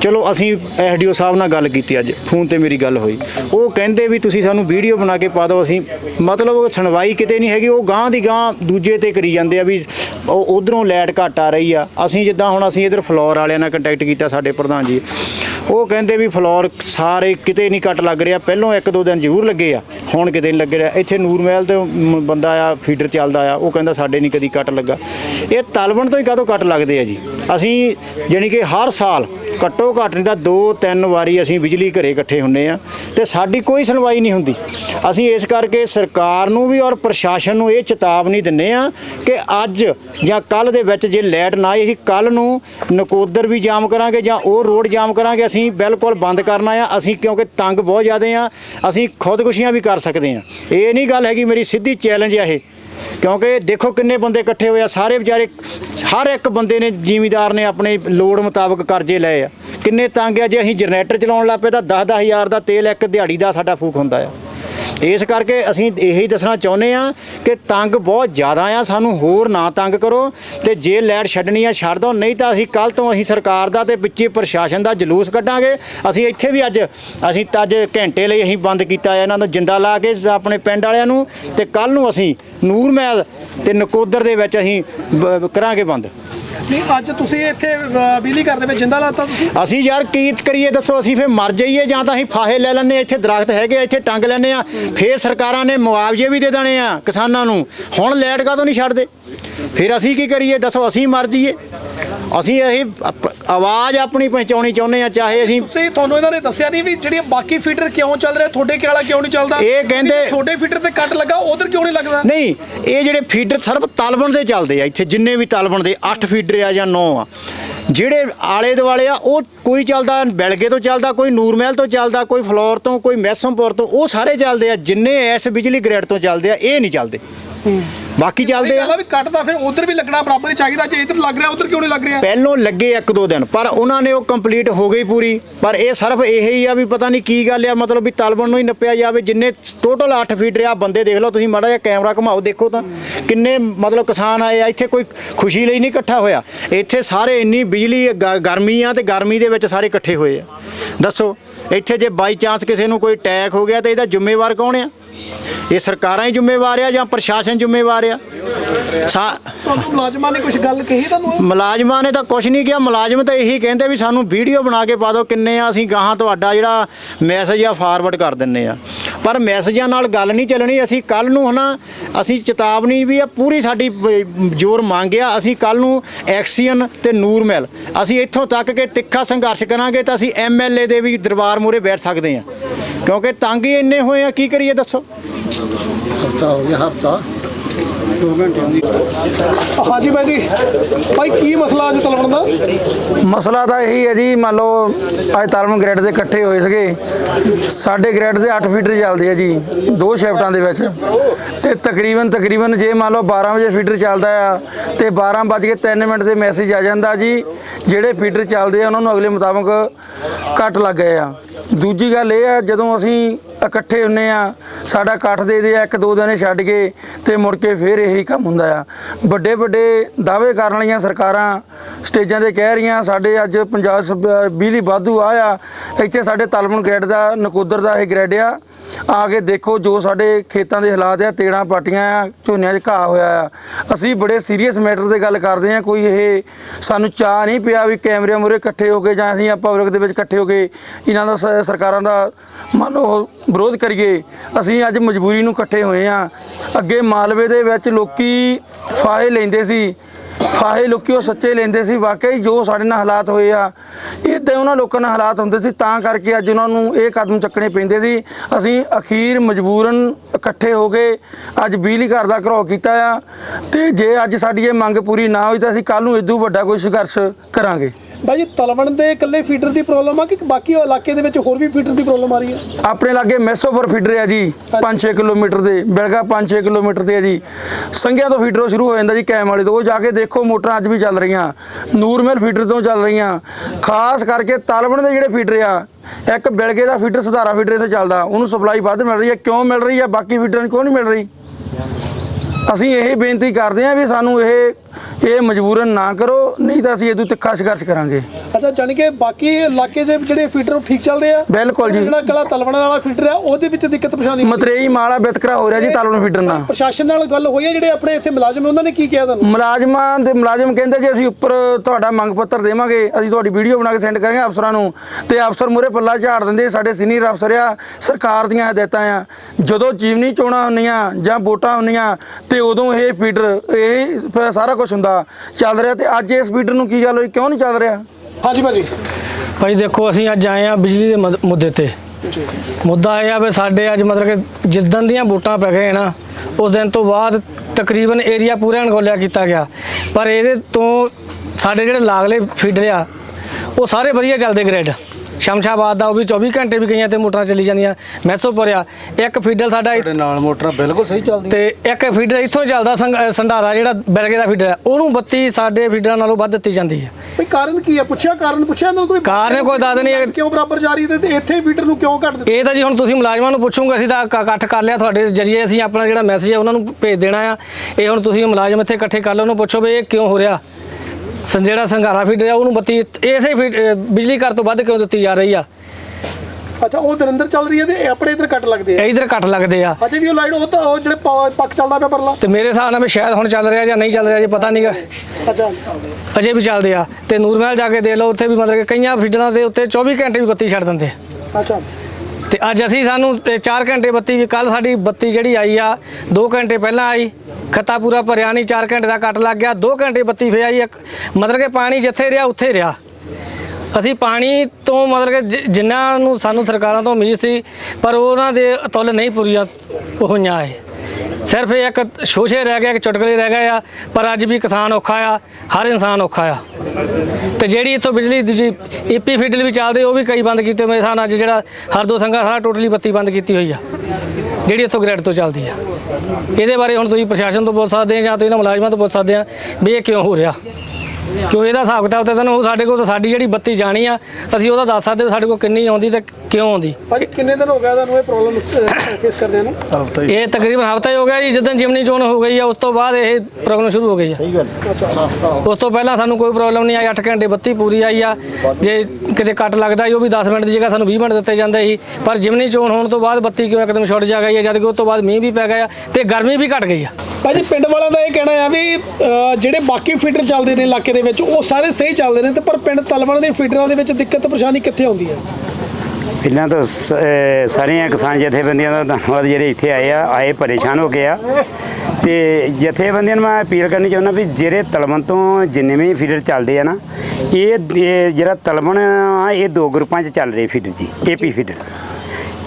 ਚਲੋ ਅਸੀਂ ਐਸਡੀਓ ਸਾਹਿਬ ਨਾਲ ਗੱਲ ਕੀਤੀ ਅੱਜ, ਫੋਨ ਤੇ ਮੇਰੀ ਗੱਲ ਹੋਈ। ਉਹ ਕਹਿੰਦੇ ਵੀ ਤੁਸੀਂ ਸਾਨੂੰ ਵੀਡੀਓ ਬਣਾ ਕੇ ਪਾ ਦਿਓ, ਅਸੀਂ ਮਤਲਬ ਉਹ ਸੁਣਵਾਈ ਕਿਤੇ ਨਹੀਂ ਹੈਗੀ, ਉਹ ਗਾਂ ਦੀ ਗਾਂ ਦੂਜੇ ਤੇ ਕਰੀ ਜਾਂਦੇ ਆ ਵੀ ਉਹ ਉਧਰੋਂ ਲਾਈਟ ਘੱਟ ਆ ਰਹੀ ਆ। ਅਸੀਂ ਜਿੱਦਾਂ ਹੁਣ ਅਸੀਂ ਇਧਰ ਫਲੋਰ ਵਾਲਿਆਂ ਨਾਲ ਕੰਟੈਕਟ ਕੀਤਾ ਸਾਡੇ ਪ੍ਰਧਾਨ ਜੀ। ਉਹ ਕਹਿੰਦੇ ਵੀ ਫਲੋਰ ਸਾਰੇ ਕਿਤੇ ਨਹੀਂ ਕੱਟ ਲੱਗ ਰਿਹਾ, ਪਹਿਲੋਂ ਇੱਕ ਦੋ ਦਿਨ ਜ਼ਰੂਰ ਲੱਗੇ ਆ, ਹੁਣ ਕਿਤੇ ਨਹੀਂ ਲੱਗ ਰਿਹਾ। ਇੱਥੇ ਨੂਰ ਮਹਿਲ ਤੇ ਬੰਦਾ ਆ ਫੀਡਰ ਚੱਲਦਾ ਆ ਉਹ ਕਹਿੰਦਾ ਸਾਡੇ ਨਹੀਂ ਕਦੀ ਕੱਟ ਲੱਗਾ। ਇਹ ਤਲਵਣ ਤੋਂ ਹੀ ਕਦੋਂ ਕੱਟ ਲੱਗਦੇ ਆ ਜੀ? ਅਸੀਂ ਜਾਣੀ ਕਿ ਹਰ ਸਾਲ ਘੱਟੋ ਘੱਟ ਨਹੀਂ ਤਾਂ ਦੋ ਤਿੰਨ ਵਾਰੀ ਅਸੀਂ ਬਿਜਲੀ ਘਰੇ ਇਕੱਠੇ ਹੁੰਨੇ ਆ ਤੇ ਸਾਡੀ ਕੋਈ ਸੁਣਵਾਈ ਨਹੀਂ ਹੁੰਦੀ। ਅਸੀਂ ਇਸ ਕਰਕੇ ਸਰਕਾਰ ਨੂੰ ਵੀ ਔਰ ਪ੍ਰਸ਼ਾਸਨ ਨੂੰ ਇਹ ਚੇਤਾਵਨੀ ਦਿੰਨੇ ਆ ਕਿ ਅੱਜ ਜਾਂ ਕੱਲ ਦੇ ਵਿੱਚ ਜੇ ਲਾਈਟ ਨਾ ਆਈ, ਅਸੀਂ ਕੱਲ ਨੂੰ ਨਕੋਦਰ ਵੀ ਜਾਮ ਕਰਾਂਗੇ ਜਾਂ ਉਹ ਰੋਡ ਜਾਮ ਕਰਾਂਗੇ ਅਸੀਂ ਬਿਲਕੁਲ ਬੰਦ ਕਰਨਾ ਆ ਅਸੀਂ ਕਿਉਂਕਿ ਤੰਗ ਬਹੁਤ ਜ਼ਿਆਦੇ ਆ ਅਸੀਂ ਖੁਦਕੁਸ਼ੀਆਂ ਵੀ ਕਰ ਸਕਦੇ ਆ ਇਹ ਨਹੀਂ ਗੱਲ ਹੈਗੀ ਮੇਰੀ ਸਿੱਧੀ ਚੈਲੰਜ ਆ ਇਹ। ਕਿਉਂਕਿ ਦੇਖੋ ਕਿੰਨੇ ਬੰਦੇ ਇਕੱਠੇ ਹੋਏ ਆ। ਸਾਰੇ ਵਿਚਾਰੇ, ਹਰ ਇੱਕ ਬੰਦੇ ਨੇ ਜ਼ਿਮੀਦਾਰ ਨੇ ਆਪਣੇ ਲੋੜ ਮੁਤਾਬਕ ਕਰਜ਼ੇ ਲਏ ਆ। ਕਿੰਨੇ ਤੰਗ ਆ। ਜੇ ਅਸੀਂ ਜਨਰੇਟਰ ਚਲਾਉਣ ਲੱਗ ਪਏ ਤਾਂ 10 ਹਜ਼ਾਰ ਦਾ ਤੇਲ ਇੱਕ ਦਿਹਾੜੀ ਦਾ ਸਾਡਾ ਫੂਕ ਹੁੰਦਾ ਆ। ਇਸ ਕਰਕੇ ਅਸੀਂ ਇਹੀ ਦੱਸਣਾ ਚਾਹੁੰਦੇ ਆ ਕਿ ਤੰਗ ਬਹੁਤ ਜ਼ਿਆਦਾ ਆ, ਸਾਨੂੰ ਹੋਰ ਨਾ ਤੰਗ ਕਰੋ ਤੇ ਜੇ ਲਾਈਟ ਛੱਡਣੀ ਆ ਛੱਡ ਦਿਓ, ਨਹੀਂ ਤਾਂ ਅਸੀਂ ਕੱਲ ਤੋਂ ਅਸੀਂ ਸਰਕਾਰ ਦਾ ਤੇ ਵਿੱਚੇ ਪ੍ਰਸ਼ਾਸਨ ਦਾ ਜਲੂਸ ਕੱਢਾਂਗੇ। ਅਸੀਂ ਇੱਥੇ ਵੀ ਅੱਜ, ਅਸੀਂ ਤਾਂ ਅੱਜ ਘੰਟੇ ਲਈ ਅਸੀਂ ਬੰਦ ਕੀਤਾ ਹੈ ਇਹਨਾਂ ਨੂੰ ਜਿੰਦਾ ਲਾ ਕੇ ਆਪਣੇ ਪਿੰਡ ਵਾਲਿਆਂ ਨੂੰ ਤੇ ਕੱਲ ਨੂੰ ਅਸੀਂ ਨੂਰ ਮਹਿਲ ਤੇ ਨਕੋਦਰ ਦੇ ਵਿੱਚ ਅਸੀਂ ਬ- ਕਰਾਂਗੇ ਬੰਦ। ਨਹੀਂ ਅੱਜ ਤੁਸੀਂ ਇੱਥੇ ਅ, ਬਿਜਲੀ ਘਰ ਦੇ ਵਿੱਚ ਜਿੰਦਾ ਲਾਤਾ ਤੁਸੀਂ? ਅਸੀਂ ਯਾਰ ਕੀ ਕਰੀਏ ਦੱਸੋ ਅਸੀਂ ਫੇਰ ਮਰ ਜਾਈਏ ਜਾਂ ਤਾਂ ਅਸੀਂ ਫਾਹੇ ਲੈ ਲੈਣੇ ਇੱਥੇ ਦਰਖਤ ਹੈਗੇ ਆ, ਇੱਥੇ ਟੰਗ ਲੈਣੇ ਆ ਫੇਰ ਸਰਕਾਰਾਂ ਨੇ ਮੁਆਵਜ਼ੇ ਵੀ ਦੇ ਦੇਣੇ ਆ ਕਿਸਾਨਾਂ ਨੂੰ। ਹੁਣ ਲੈਟ ਕਾਹਤੋਂ ਨਹੀਂ ਛੱਡਦੇ? ਫਿਰ ਅਸੀਂ ਕੀ ਕਰੀਏ ਦੱਸੋ ਅਸੀਂ ਮਰ ਜਾਈਏ। ਅਸੀਂ ਇਹ ਅਪ- ਆਵਾਜ਼ ਆਪਣੀ ਪਹੁੰਚਾਉਣੀ ਚਾਹੁੰਦੇ ਆ ਚਾਹੇ ਅਸੀਂ ਤੇ ਤੁਹਾਨੂੰ ਇਹਨਾਂ ਨੇ ਦੱਸਿਆ ਨਹੀਂ ਵੀ ਜਿਹੜੀਆਂ ਬਾਕੀ ਫੀਡਰ ਕਿਉਂ ਚੱਲ ਰਹੇ ਤੁਹਾਡੇ ਕਿਹੜਾ ਕਿਉਂ ਨਹੀਂ ਚੱਲਦਾ? ਇਹ ਕਹਿੰਦੇ- ਤੁਹਾਡੇ ਫੀਡਰ ਤੇ ਕੱਟ ਲੱਗਾ ਉਧਰ ਕਿਉਂ ਨਹੀਂ ਲੱਗਦਾ? ਨਹੀਂ ਇਹ ਜਿਹੜੇ ਫੀਡਰ ਸਿਰਫ ਤਲਵਣ ਦੇ ਚੱਲਦੇ ਆ ਇੱਥੇ ਜਿੰਨੇ ਵੀ ਤਲਵਣ ਦੇ 8 ਫੀਡਰ ਆ ਜਾਂ 9 ਆ। ਜਿਹੜੇ ਆਲੇ ਦੁਆਲੇ ਆ, ਉਹ ਕੋਈ ਚੱਲਦਾ ਬੈਲਗੇ ਤੋਂ ਚੱਲਦਾ, ਕੋਈ ਨੂਰਮਹਿਲ ਤੋਂ ਚੱਲਦਾ, ਕੋਈ ਫਲੋਰ ਤੋਂ, ਕੋਈ ਮੈਸਮਪੁਰ ਤੋਂ, ਉਹ ਸਾਰੇ ਚੱਲਦੇ ਆ। ਜਿੰਨੇ ਐਸ ਬਿਜਲੀ ਗ੍ਰਿਡ ਤੋਂ ਚੱਲਦੇ ਆ, ਇਹ ਨਹੀਂ ਚੱਲਦੇ। ਬਾਕੀ ਚੱਲਦੇ ਆ। ਵੀ ਕੱਟ ਤਾਂ ਫਿਰ ਉਧਰ ਵੀ ਲੱਗਣਾ ਬਰਾਬਰ ਹੀ ਚਾਹੀਦਾ ਜੇ ਇੱਧਰ ਲੱਗ ਰਿਹਾ ਉਧਰ ਕਿਉਂ ਨਹੀਂ ਲੱਗ ਰਿਹਾ? ਪਹਿਲੋਂ ਲੱਗੇ ਇੱਕ ਦੋ ਦਿਨ ਪਰ ਉਹਨਾਂ ਨੇ ਉਹ ਕੰਪਲੀਟ ਹੋ ਗਈ ਪੂਰੀ। ਪਰ ਇਹ ਸਿਰਫ ਇਹ ਹੀ ਆ ਵੀ ਪਤਾ ਨਹੀਂ ਕੀ ਗੱਲ ਆ ਮਤਲਬ ਵੀ ਤਲਬਨ ਨੂੰ ਹੀ ਨੱਪਿਆ ਜਾਵੇ ਜਿੰਨੇ ਟੋਟਲ 8 ਫੀਟ ਰਿਆ ਬੰਦੇ ਦੇਖ ਲਓ ਤੁਸੀਂ ਮਾੜਾ ਜਿਹਾ ਕੈਮਰਾ ਘੁਮਾਓ ਦੇਖੋ ਤਾਂ ਕਿੰਨੇ ਮਤਲਬ ਕਿਸਾਨ ਆਏ ਆ ਇੱਥੇ ਕੋਈ ਖੁਸ਼ੀ ਲਈ ਨਹੀਂ ਇਕੱਠਾ ਹੋਇਆ। ਇੱਥੇ ਸਾਰੇ ਇੰਨੀ ਬਿਜਲੀ ਗਰਮੀ ਆ ਤੇ ਗਰਮੀ ਦੇ ਵਿੱਚ ਸਾਰੇ ਇਕੱਠੇ ਹੋਏ ਆ। ਦੱਸੋ ਇੱਥੇ ਜੇ ਬਾਈ ਚਾਂਸ ਕਿਸੇ ਨੂੰ ਕੋਈ ਅਟੈਕ ਹੋ ਗਿਆ ਤੇ ਇਹਦਾ ਜ਼ਿੰਮੇਵਾਰ ਕੌਣ ਆ? ਇਹ ਸਰਕਾਰਾਂ ਹੀ ਜ਼ਿੰਮੇਵਾਰ ਆ ਜਾਂ ਪ੍ਰਸ਼ਾਸਨ ਜ਼ਿੰਮੇਵਾਰ ਆ? ਤੁਹਾਨੂੰ ਮੁਲਾਜ਼ਮਾਂ ਨੇ ਕੁਝ ਗੱਲ ਕਹੀ ਤੁਹਾਨੂੰ ਮੁਲਾਜ਼ਮਾਂ ਨੇ ਤਾਂ ਕੁਝ ਨਹੀਂ ਕਿਹਾ। ਮੁਲਾਜ਼ਮ ਤਾਂ ਇਹੀ ਕਹਿੰਦੇ ਵੀ ਸਾਨੂੰ ਵੀਡੀਓ ਬਣਾ ਕੇ ਪਾ ਦਿਓ ਕਿੰਨੇ ਆ ਅਸੀਂ ਗਾਹਾਂ ਤੁਹਾਡਾ ਜਿਹੜਾ ਮੈਸੇਜ ਆ ਫਾਰਵਰਡ ਕਰ ਦਿੰਨੇ ਆ। ਪਰ ਮੈਸੇਜਾਂ ਨਾਲ ਗੱਲ ਨਹੀਂ ਚੱਲਣੀ। ਅਸੀਂ ਕੱਲ ਨੂੰ ਹਨਾ, ਅਸੀਂ ਚੇਤਾਵਨੀ ਵੀ ਆ, ਪੂਰੀ ਸਾਡੀ ਬ- ਜ਼ੋਰ ਮੰਗਿਆ। ਅਸੀਂ ਕੱਲ ਨੂੰ ਐਕਸੀਅਨ ਤੇ ਨੂਰਮਹਿਲ ਅਸੀਂ ਇੱਥੋਂ ਤੱਕ ਕਿ ਤਿੱਖਾ ਸੰਘਰਸ਼ ਕਰਾਂਗੇ ਤਾਂ ਅਸੀਂ ਐਮਐਲਏ ਦੇ ਵੀ ਦਰਬਾਰ ਮੂਹਰੇ ਬੈਠ ਸਕਦੇ ਆ ਕਿਉਂਕਿ ਤੰਗ ਹੀ ਇੰਨੇ ਹੋਏ ਆ, ਕੀ ਕਰੀਏ ਦੱਸੋ? ਹਫਤਾ ਹੋ ਗਿਆ, ਹਫਤਾ। 2 ਘੰਟੇ ਹਾਂਜੀ ਬਾਈ ਜੀ ਭਾਈ ਕੀ ਮਸਲਾ ਅੱਜ ਤਲਵਣ ਦਾ? ਮਸਲਾ ਤਾਂ ਇਹੀ ਹੈ ਜੀ ਮੰਨ ਲਓ ਅੱਜ ਤਾਲਮਨ ਗ੍ਰੈਡ ਦੇ ਇਕੱਠੇ ਹੋਏ ਸੀਗੇ। ਸਾਡੇ ਗ੍ਰੈਡ ਦੇ 8 ਫੀਟਰ ਚੱਲਦੇ ਆ ਜੀ ਦੋ ਸ਼ਿਫਟਾਂ ਦੇ ਵਿੱਚ। ਤੇ ਤਕਰੀਬਨ ਤਕਰੀਬਨ ਜੇ ਮੰਨ ਲਓ 12 ਵਜੇ ਫੀਟਰ ਚੱਲਦਾ ਆ ਤੇ 12 ਵੱਜ ਕੇ 3 ਮਿੰਟ ਦੇ ਮੈਸੇਜ ਆ ਜਾਂਦਾ ਜੀ ਜਿਹੜੇ ਫੀਟਰ ਚੱਲਦੇ ਆ ਉਹਨਾਂ ਨੂੰ ਅਗਲੇ ਮੁਤਾਬਕ ਕੱਟ ਲੱਗ ਗਏ ਆ। ਦੂਜੀ ਗੱਲ ਇਹ ਆ ਜਦੋਂ ਅਸੀਂ ਇਕੱਠੇ ਹੁੰਨੇ ਆ ਸਾਡਾ ਇਕੱਠ ਦੇ ਦੇ ਆ, ਇੱਕ ਦੋ ਦਿਨੇ ਛੱਡ ਕੇ ਤੇ ਮੁੜ ਕੇ ਫੇਰ ਇਹੀ ਕੰਮ ਹੁੰਦਾ ਆ। ਵੱਡੇ ਵੱਡੇ ਦਾਅਵੇ ਕਰਨ ਵਾਲੀਆਂ ਸਰਕਾਰਾਂ ਸਟੇਜਾਂ ਤੇ ਕਹਿ ਰਹੀਆਂ ਸਾਡੇ ਅੱਜ ਪੰਜਾਬ ਸਭ- ਬਿਜਲੀ ਵਾਧੂ ਆਇਆ ਇੱਥੇ ਸਾਡੇ ਤਲਵਣ ਗ੍ਰੈਡ ਦਾ ਨਕੋਦਰ ਦਾ ਇਹ ਗ੍ਰੈਡ ਆ। ਆ ਕੇ ਦੇਖੋ ਜੋ ਸਾਡੇ ਖੇਤਾਂ ਦੇ ਹਾਲਾਤ ਆ, ਤੇੜਾਂ ਪਾਟੀਆਂ ਆ, ਝੋਨਿਆਂ 'ਚ ਘਾਹ ਹੋਇਆ ਆ। ਅਸੀਂ ਬੜੇ ਸੀਰੀਅਸ ਮੈਟਰ ਤੇ ਗੱਲ ਕਰਦੇ ਆ, ਕੋਈ ਇਹ ਸਾਨੂੰ ਚਾਹ ਨਹੀਂ ਪਿਆ ਵੀ ਕੈਮਰੇ ਮੂਹਰੇ ਇਕੱਠੇ ਹੋ ਕੇ ਜਾਂ ਅਸੀਂ ਆ ਪਬਲਿਕ ਦੇ ਵਿੱਚ ਇਕੱਠੇ ਹੋ ਕੇ ਇਹਨਾਂ ਦਾ ਸ- ਸਰਕਾਰਾਂ ਦਾ ਮੰਨ ਲਓ ਵਿਰੋਧ ਕਰੀਏ। ਅਸੀਂ ਅੱਜ ਮਜਬੂਰੀ ਨੂੰ ਇਕੱਠੇ ਹੋਏ ਆ। ਅੱਗੇ ਮਾਲਵੇ ਦੇ ਵਿੱਚ ਲੋਕੀ ਫਾਹੇ ਲੈਂਦੇ ਸੀ। ਫਾਹੇ ਲੋਕੀ ਉਹ ਸੱਚੇ ਲੈਂਦੇ ਸੀ, ਵਾਕਈ ਜੋ ਸਾਡੇ ਨਾਲ ਹਾਲਾਤ ਹੋਏ ਆ ਇਦਾਂ ਉਹਨਾਂ ਲੋਕਾਂ ਨਾਲ ਹਾਲਾਤ ਹੁੰਦੇ ਸੀ, ਤਾਂ ਕਰਕੇ ਅੱਜ ਉਹਨਾਂ ਨੂੰ ਇਹ ਕਦਮ ਚੱਕਣੇ ਪੈਂਦੇ ਸੀ। ਅਸੀਂ ਅਖੀਰ ਮਜਬੂਰਨ ਇਕੱਠੇ ਹੋ ਕੇ ਅੱਜ ਬਿਜਲੀ ਘਰ ਦਾ ਘਰੋ ਕੀਤਾ ਆ, ਤੇ ਜੇ ਅੱਜ ਸਾਡੀ ਇਹ ਮੰਗ ਪੂਰੀ ਨਾ ਹੋਈ ਤਾਂ ਅਸੀਂ ਕੱਲ ਨੂੰ ਇਦੋਂ ਵੱਡਾ ਕੋਈ ਸੰਘਰਸ਼ ਕਰਾਂਗੇ। ਜੀ ਤਲਵਣ ਦੇ ਇਕੱਲੇ ਫੀਡਰ ਦੀ ਪ੍ਰੋਬਲਮ ਆ ਕਿ ਬਾਕੀ ਇਲਾਕੇ ਦੇ ਵਿੱਚ ਹੋਰ ਵੀ ਫੀਡਰ ਦੀ ਪ੍ਰੋਬਲਮ ਆ ਰਹੀ ਹੈ ਆਪਣੇ ਲਾਗੇ ਮੈਸੋਵਰ ਫੀਡਰ ਹੈ ਜੀ 5-6 ਕਿਲੋਮੀਟਰ ਦੇ ਬਿਲਗਾ 5-6 ਕਿਲੋਮੀਟਰ ਤੇ ਹੈ ਜੀ। ਸੰਘਿਆ ਤੋਂ ਫੀਡਰੋਂ ਸ਼ੁਰੂ ਹੋ ਜਾਂਦਾ ਜੀ ਕੈਮ ਵਾਲੇ ਤੋਂ। ਉਹ ਜਾ ਕੇ ਦੇਖੋ ਮੋਟਰਾਂ ਅੱਜ ਵੀ ਚੱਲ ਰਹੀਆਂ। ਨੂਰਮਹਿਲ ਫੀਡਰ ਤੋਂ ਚੱਲ ਰਹੀਆਂ। ਖਾਸ ਕਰਕੇ ਤਲਵਣ ਦੇ ਜਿਹੜੇ ਫੀਡਰ ਆ ਇੱਕ ਬਿਲਗੇ ਦਾ ਫੀਡਰ ਸੁਧਾਰਾ ਫੀਡਰ ਇੱਥੇ ਚੱਲਦਾ। ਉਹਨੂੰ ਸਪਲਾਈ ਵੱਧ ਮਿਲ ਰਹੀ ਹੈ। ਕਿਉਂ ਮਿਲ ਰਹੀ ਹੈ? ਬਾਕੀ ਫੀਡਰਾਂ ਨੂੰ ਕਿਉਂ ਨਹੀਂ ਮਿਲ ਰਹੀ? ਅਸੀਂ ਇਹ ਬੇਨਤੀ ਕਰਦੇ ਹਾਂ ਵੀ ਸਾਨੂੰ ਇਹ ਇਹ ਮਜਬੂਰਨ ਨਾ ਕਰੋ ਨਹੀਂ ਤਾਂ ਅਸੀਂ ਇਹਦੋਂ ਤਿੱਖਾ ਸੰਘਰਸ਼ ਕਰਾਂਗੇ। ਅੱਛਾ ਜਾਣੀ ਕਿ ਬਾਕੀ ਇਲਾਕੇ ਦੇ ਜਿਹੜੇ ਫੀਡਰ ਠੀਕ ਚੱਲਦੇ ਆ? ਬਿਲਕੁਲ ਜੀ। ਜਿਹੜਾ ਇਕੱਲਾ ਤਲਵਣ ਵਾਲਾ ਫੀਡਰ ਆ ਉਹਦੇ ਵਿੱਚ ਦਿੱਕਤ ਪਰੇਸ਼ਾਨੀ ਮਤਰੇਈ ਮਾਲਾ ਬਿਤਕਰਾ ਹੋ ਰਿਹਾ ਜੀ ਤਲਵਣ ਫੀਡਰ ਨਾਲ। ਪ੍ਰਸ਼ਾਸਨ ਨਾਲ ਗੱਲ ਹੋਈ ਹੈ ਜਿਹੜੇ ਆਪਣੇ ਇੱਥੇ ਮੁਲਾਜ਼ਮ ਉਹਨਾਂ ਨੇ ਕੀ ਕਿਹਾ ਤੁਹਾਨੂੰ? ਮੁਲਾਜ਼ਮਾਂ ਦੇ ਮੁਲਾਜ਼ਮ ਕਹਿੰਦੇ ਜੀ ਅਸੀਂ ਉੱਪਰ ਤੁਹਾਡਾ ਮੰਗ ਪੱਤਰ ਦੇਵਾਂਗੇ ਅਸੀਂ ਤੁਹਾਡੀ ਵੀਡੀਓ ਬਣਾ ਕੇ ਸੈਂਡ ਕਰਾਂਗੇ ਅਫਸਰਾਂ ਨੂੰ। ਤੇ ਅਫਸਰ ਮੂਹਰੇ ਪੱਲਾ ਝਾੜ ਦਿੰਦੇ ਸਾਡੇ ਸੀਨੀਅਰ ਅਫਸਰ ਆ ਸਰਕਾਰ ਦੀਆਂ ਹਦਾਇਤਾਂ ਆ। ਜਦੋਂ ਜੀਵਨੀ ਚੋਣਾਂ ਹੁੰਦੀਆਂ ਜਾਂ ਵੋਟਾਂ ਹੁੰਦੀਆਂ ਤੇ ਉਦੋਂ ਇਹ ਫੀਡਰ ਇਹ ਸਾਰਾ ਕੁਝ ਹੁੰਦਾ। ਚੱਲ ਰਿਹਾ ਤੇ ਅੱਜ ਇਸ ਫੀਡਰ ਨੂੰ ਕੀ ਗੱਲ ਹੋਈ? ਕਿਉਂ ਨਹੀਂ ਚੱਲ ਰਿਹਾ? ਹਾਂਜੀ ਭਾਜੀ। ਭਾਈ ਦੇਖੋ ਅਸੀਂ ਅੱਜ ਆਏ ਆ ਬਿਜਲੀ ਦੇ ਮੁੱਦ- ਮੁੱਦੇ ਤੇ। ਮੁੱਦਾ ਇਹ ਆ ਵੀ ਸਾਡੇ ਅੱਜ ਮਤਲਬ ਕਿ ਜਿੱਦਣ ਦੀਆਂ ਵੋਟਾਂ ਪੈ ਗਏ ਨਾ ਉਸ ਦਿਨ ਤੋਂ ਬਾਅਦ ਤਕਰੀਬਨ ਏਰੀਆ ਪੂਰਾ ਅਣਗੌਲਿਆ ਕੀਤਾ ਗਿਆ। ਪਰ ਇਹਦੇ ਤੋਂ ਸਾਡੇ ਜਿਹੜੇ ਲਾਗਲੇ ਫੀਡਰ ਆ ਉਹ ਸਾਰੇ ਵਧੀਆ ਚੱਲਦੇ ਗ੍ਰਿਡ ਸ਼ਮਸ਼ਾਬਾਦ ਦਾ ਉਹ ਵੀ 24 ਘੰਟੇ ਵੀ ਕਈਆਂ ਤੇ ਮੋਟਰਾਂ ਚੱਲੀ ਜਾਂਦੀਆਂ। ਮੈਸੋਪੁਰ ਆ ਇੱਕ ਫੀਡਰ ਸਾਡਾ ਸਾਡੇ ਨਾਲ ਮੋਟਰਾਂ ਬਿਲਕੁਲ ਸਹੀ ਚੱਲਦੀਆਂ। ਤੇ ਇੱਕ ਫੀਡਰ ਇੱਥੋਂ ਚੱਲਦਾ ਸੰਗ- ਅ, ਸੰਧਾਰਾ ਜਿਹੜਾ ਬੈਲਗੇ ਦਾ ਫੀਡਰ ਆ ਉਹਨੂੰ ਬੱਤੀ ਸਾਡੇ ਫੀਡਰਾਂ ਨਾਲੋਂ ਵੱਧ ਦਿੱਤੀ ਜਾਂਦੀ ਹੈ। ਭਈ ਕਾਰਨ ਕੀ ਹੈ? ਪੁੱਛਿਆ ਕਾਰਨ ਪੁੱਛਿਆ ਇਹਨਾਂ ਨੂੰ ਕੋਈ ਕਾਰਨ ਕੋਈ ਦੱਸ ਨਹੀਂ ਹੈ। ਕਿਉਂ ਬਰਾਬਰ ਜਾ ਰਹੀ ਹੈ ਤੇ ਇੱਥੇ ਫੀਡਰ ਨੂੰ ਕਿਉਂ ਘੱਟ ਦਿੱਤਾ? ਇਹ ਤਾਂ ਜੀ ਹੁਣ ਤੁਸੀਂ ਮੁਲਾਜ਼ਮਾਂ ਨੂੰ ਪੁੱਛੋਗੇ ਅਸੀਂ ਤਾਂ ਕ- ਇਕੱਠ ਕਰ ਲਿਆ ਤੁਹਾਡੇ ਜਰੀਏ। ਅਸੀਂ ਆਪਣਾ ਜਿਹੜਾ ਮੈਸੇਜ ਹੈ ਉਹਨਾਂ ਨੂੰ ਭੇਜ ਦੇਣਾ ਆ। ਇਹ ਹੁਣ ਤੁਸੀਂ ਮੁਲਾਜ਼ਮ ਇੱਥੇ ਇਕੱਠੇ ਕਰ ਲਓ ਉਹਨੂੰ ਪੁੱਛੋ ਵੀ ਇਹ ਕਿਉਂ ਹੋ ਰਿਹਾ? ਸੰ ਜਿਹੜਾ ਸੰਘਾਰਾ ਫੀਡਰ ਆ ਉਹਨੂੰ ਬੱਤੀ ਇਸੇ ਬਿਜਲੀ ਘਰ ਤੋਂ ਵੱਧ ਕਿਉਂ ਦਿੱਤੀ ਜਾ ਰਹੀ ਆ? ਅੱਛਾ ਉਹ ਦਰਿੰਦਰ ਚੱਲ ਰਹੀ ਹੈ ਤੇ ਆਪਣੇ ਇੱਧਰ ਕੱਟ ਲੱਗਦੇ ਆ? ਇਧਰ ਕੱਟ ਲੱਗਦੇ ਆ। ਅਜੇ ਵੀ ਉਹ ਲਾਈਟ ਉਹ ਤਾਂ ਉਹ ਜਿਹੜੇ ਪੱਕ ਚੱਲਦਾ ਪਿਆ ਪਰਲਾ। ਤੇ ਮੇਰੇ ਹਿਸਾਬ ਨਾਲ ਸ਼ਾਇਦ ਹੁਣ ਚੱਲ ਰਿਹਾ ਜਾਂ ਨਹੀਂ ਚੱਲ ਰਿਹਾ ਜੀ ਪਤਾ ਨਹੀਂਗਾ ਅੱਛਾ। ਅਜੇ ਵੀ ਚੱਲਦੇ ਆ। ਤੇ ਨੂਰਮਹਿਲ ਜਾ ਕੇ ਦੇਖ ਲਓ ਉੱਥੇ ਵੀ ਮਤਲਬ ਕਿ ਕਈਆਂ ਫੀਡਰਾਂ ਦੇ ਉੱਤੇ 24 ਘੰਟੇ ਵੀ ਬੱਤੀ ਛੱਡ ਦਿੰਦੇ ਆ। ਅੱਛਾ। ਤੇ ਅੱਜ ਅਸੀਂ ਸਾਨੂੰ 4 ਘੰਟੇ ਬੱਤੀ ਵੀ ਕੱਲ ਸਾਡੀ ਬੱਤੀ ਜਿਹੜੀ ਆਈ ਆ 2 ਘੰਟੇ ਪਹਿਲਾਂ ਆਈ। ਖੱਤਾ ਪੂਰਾ ਭਰਿਆ ਨਹੀਂ 4 ਘੰਟੇ ਦਾ ਕੱਟ ਲੱਗ ਗਿਆ 2 ਘੰਟੇ ਬੱਤੀ ਫੇ ਆਈ। ਇੱਕ ਮਤਲਬ ਕਿ ਪਾਣੀ ਜਿੱਥੇ ਰਿਹਾ, ਉੱਥੇ ਰਿਹਾ। ਅਸੀਂ ਪਾਣੀ ਤੋਂ ਮਤਲਬ ਕਿ ਜਿ- ਜਿੰਨਾ ਨੂੰ ਸਾਨੂੰ ਸਰਕਾਰਾਂ ਤੋਂ ਉਮੀਦ ਸੀ, ਪਰ ਉਹਨਾਂ ਦੇ ਤੁੱਲ ਨਹੀਂ ਪੂਰੀਆਂ ਹੋਈਆਂ ਇਹ। ਸਿਰਫ ਇਹ ਇੱਕ ਸ਼ੋਸ਼ੇ ਰਹਿ ਗਿਆ, ਇੱਕ ਚੁਟਕਲੇ ਰਹਿ ਗਏ ਆ, ਪਰ ਅੱਜ ਵੀ ਕਿਸਾਨ ਔਖਾ ਆ, ਹਰ ਇਨਸਾਨ ਔਖਾ ਆ। ਤੇ ਜਿਹੜੀ ਇੱਥੋਂ ਬਿਜਲੀ ਦੀ ਈਪੀ ਫੀਡਲ ਵੀ ਚੱਲਦੇ, ਉਹ ਵੀ ਕਈ ਬੰਦ ਕੀਤੇ ਮੇਰੇ ਹਿਸਾਬ ਅੱਜ ਜਿਹੜਾ ਹਰਦੋ ਸੰਘਾ ਸਾਰਾ ਟੋਟਲੀ ਬੱਤੀ ਬੰਦ ਕੀਤੀ ਹੋਈ ਆ, ਜਿਹੜੀ ਇੱਥੋਂ ਗ੍ਰਿਡ ਤੋਂ ਚੱਲਦੀ ਆ। ਇਹਦੇ ਬਾਰੇ ਹੁਣ ਤੁਸੀਂ ਪ੍ਰਸ਼ਾਸਨ ਤੋਂ ਪੁੱਛ ਸਕਦੇ ਆ ਜਾਂ ਤੁਸੀਂ ਇਹਨਾਂ ਮੁਲਾਜ਼ਮਾਂ ਤੋਂ ਪੁੱਛ ਸਕਦੇ ਆ ਵੀ ਇਹ ਕਿਉਂ ਹੋ ਰਿਹਾ। ਕਿਉਂ ਇਹਦਾ ਹਿਸਾਬ ਕਿਤਾਬ ਤਾਂ ਤੁਹਾਨੂੰ ਸਾਡੇ ਕੋਲ ਤਾਂ ਸਾਡੀ ਜਿਹੜੀ ਬੱਤੀ ਜਾਣੀ ਆ ਅਸੀਂ ਉਹਦਾ ਦੱਸ ਸਕਦੇ ਸਾਡੇ ਕੋਲ ਕਿੰਨੀ ਆਉਂਦੀ ਤੇ ਕਿਉਂ ਆਉਂਦੀ? ਭਾਜੀ ਕਿੰਨੇ ਦਿਨ ਹੋ ਗਿਆ ਤੁਹਾਨੂੰ ਇਹ ਪ੍ਰੋਬਲਮ ਫੇਸ ਕਰਦੇ ਨੂੰ? ਇਹ ਤਕਰੀਬਨ ਹਫਤਾ ਹੀ ਹੋ ਗਿਆ ਜੀ ਜਦੋਂ ਜਿਮਨੀ ਚੋਣ ਹੋ ਗਈ ਆ ਉਸ ਤੋਂ ਬਾਅਦ ਇਹ ਪ੍ਰੋਬਲਮ ਸ਼ੁਰੂ ਹੋ ਗਈ ਆ। ਉਸ ਤੋਂ ਪਹਿਲਾਂ ਸਾਨੂੰ ਕੋਈ ਪ੍ਰੋਬਲਮ ਨਹੀਂ ਆਈ 8 ਘੰਟੇ ਬੱਤੀ ਪੂਰੀ ਆਈ ਆ। ਜੇ ਕਿਤੇ ਕੱਟ ਲੱਗਦਾ ਉਹ ਵੀ 10 ਮਿੰਟ ਦੀ ਜਗ੍ਹਾ ਸਾਨੂੰ 20 ਮਿੰਟ ਦਿੱਤੇ ਜਾਂਦੇ ਸੀ। ਪਰ ਜਿਮਨੀ ਚੋਣ ਹੋਣ ਤੋਂ ਬਾਅਦ ਬੱਤੀ ਕਿਉਂ ਇੱਕਦਮ ਛੁੱਟ ਜਾ ਗਈ ਆ ਜਦ ਕਿ ਉਸ ਤੋਂ ਬਾਅਦ ਮੀਂਹ ਵੀ ਪੈ ਗਿਆ ਤੇ ਗਰਮੀ ਵੀ ਘਟ ਗਈ ਆ। ਭਾਜੀ ਪਿੰਡ ਵਾਲਿਆਂ ਦਾ ਇਹ ਕਹਿਣਾ ਆ ਵੀ ਅਹ, ਜਿਹੜੇ ਬਾਕੀ ਫੀਡਰ ਚੱਲਦੇ ਨੇ ਇਲਾਕੇ ਦੇ ਵਿੱਚ ਉਹ ਸਾਰੇ ਸਹੀ ਚੱਲਦੇ ਨੇ ਤੇ ਪਰ ਪਿੰਡ ਤਲਵਣ ਦੇ ਫੀਡਰਾਂ ਦੇ ਵਿੱਚ ਦਿੱਕਤ ਪਰੇਸ਼ਾਨੀ ਕਿੱਥੇ ਆਉਂਦੀ ਹੈ ਪਹਿਲਾਂ ਤਾਂ ਸ- ਅਹ ਸਾਰੀਆਂ ਕਿਸਾਨ ਜਥੇਬੰਦੀਆਂ ਦਾ ਧੰਨਵਾਦ ਜਿਹੜੇ ਇੱਥੇ ਆਏ ਆ ਆਏ ਪਰੇਸ਼ਾਨ ਹੋ ਗਏ ਆ। ਤੇ ਜਥੇਬੰਦੀਆਂ ਨੂੰ ਮੈਂ ਅਪੀਲ ਕਰਨੀ ਚਾਹੁੰਦਾ ਵੀ ਜਿਹੜੇ ਤਲਵਣ ਤੋਂ ਜਿੰਨੇ ਵੀ ਫੀਡਰ ਚੱਲਦੇ ਆ ਨਾ ਇਹ ਇਹ ਜਿਹੜਾ ਤਲਵਣ ਆ ਇਹ ਦੋ ਗਰੁੱਪਾਂ 'ਚ ਚੱਲ ਰਹੇ ਫੀਡਰ ਜੀ ਏਪੀ ਫੀਡਰ